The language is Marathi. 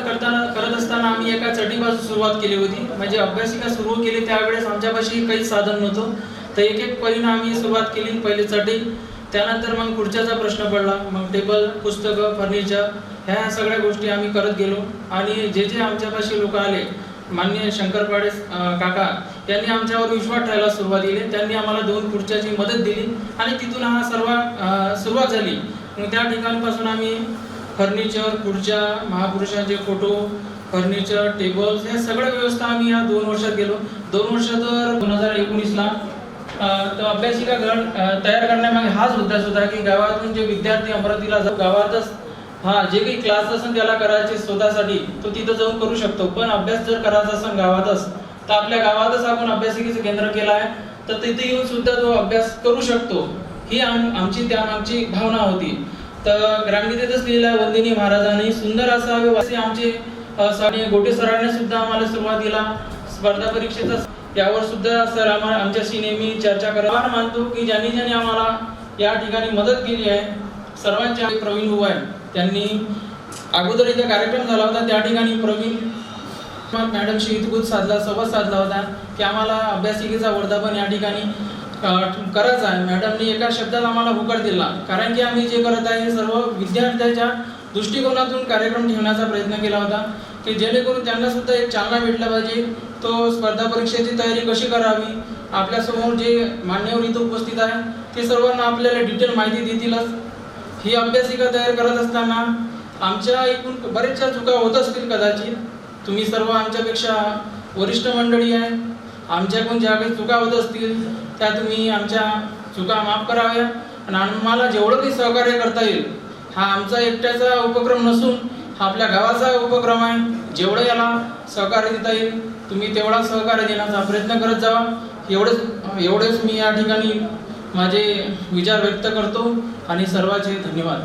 करताना करत असताना आम्ही एका चटीपासून सुरुवात केली होती. म्हणजे अभ्यासिका सुरू केली त्यावेळेस आमच्यापाशी काहीच साधन नव्हतं. तर एक एक पहिलं आम्ही सुरुवात केली पहिले चटी त्यानंतर मग खुर्च्याचा प्रश्न पडला मग टेबल पुस्तकं फर्निचर ह्या सगळ्या गोष्टी आम्ही करत गेलो. आणि जे जे आमच्यापाशी लोक आले मान्य शंकरपाडे काका यांनी आमच्यावर विश्वास ठेवायला सुरुवात केली. त्यांनी आम्हाला दोन खुर्च्याची मदत दिली. आणि तिथून हा सर्व सुरुवात झाली. मग त्या ठिकाणपासून आम्ही फर्निचर खुर्च्या महापुरुषांचे फोटो फर्निचर टेबल्स ह्या सगळ्या व्यवस्था आम्ही या दोन वर्षात गेलो. दोन वर्ष तर दोन हजार एकोणीसला तर अभ्यासिका गट तयार करण्यामागे हाच उद्देश होता की गावातून जे विद्यार्थी अमरावतीला जाऊ गावातच हा जे काही क्लास असेल त्याला करायचे स्वतःसाठी तो तिथं जाऊन करू शकतो. पण अभ्यास जर करायचा असेल गावातच तर आपल्या गावातच आपण अभ्यासिकेचं केंद्र केलं आहे तर तिथे येऊन सुद्धा तो अभ्यास करू शकतो. ही आम आमची त्यामागची भावना होती. तर ग्रामगीतेतच लिहिलं आहे वंदिनी महाराजांनी. सुंदर असावे असे आमचे अ, गोटे सरांनी सुद्धा आम्हाला सुरुवातीला स्पर्धा परीक्षेचा यावर सुद्धा सर आम्हाला आमच्याशी नेहमी चर्चा करा मानतो की ज्यांनी ज्यांनी आम्हाला या ठिकाणी मदत केली आहे सर्वांच्या प्रवीण भाऊ आहे. त्यांनी अगोदर इथे कार्यक्रम झाला होता त्या ठिकाणी प्रवीण मॅडमशी हितगुज साधला संवाद साधला होता की आम्हाला अभ्यासिकेचा वर्धापन या ठिकाणी खरंच आहे. मॅडमनी एका शब्दात आम्हाला होकार दिला. कारण की आम्ही जे करत आहे हे सर्व विद्यार्थ्याच्या दृष्टिकोनातून कार्यक्रम ठेवण्याचा प्रयत्न केला होता. की जेणेकरून त्यांना सुद्धा एक चालना भेटला पाहिजे. तो स्पर्धा परीक्षेची तयारी कशी करावी? आपल्यासमोर जे मान्यवर इथं उपस्थित आहे ते सर्वांना आपल्याला डिटेल माहिती देतीलच. ही अभ्यासिका तयार करत असताना आमच्या एकूण बरेचशा चुका होत असतील कदाचित. तुम्ही सर्व आमच्यापेक्षा वरिष्ठ मंडळी आहे. आमच्याकडून ज्या काही चुका होत असतील त्या तुम्ही आमच्या चुका माफ कराव्या. आणि आम्हाला जेवढं काही सहकार्य करता येईल हा आमचा एकट्याचा उपक्रम नसून हा आपल्या गावाचा उपक्रम आहे. जेवढं याला सहकार्य देता येईल तुम्ही तेवढा सहकार्य देण्याचा प्रयत्न करत जावा. एवढेच एवढेच मी या ठिकाणी माझे विचार व्यक्त करतो. आणि सर्वांचे धन्यवाद.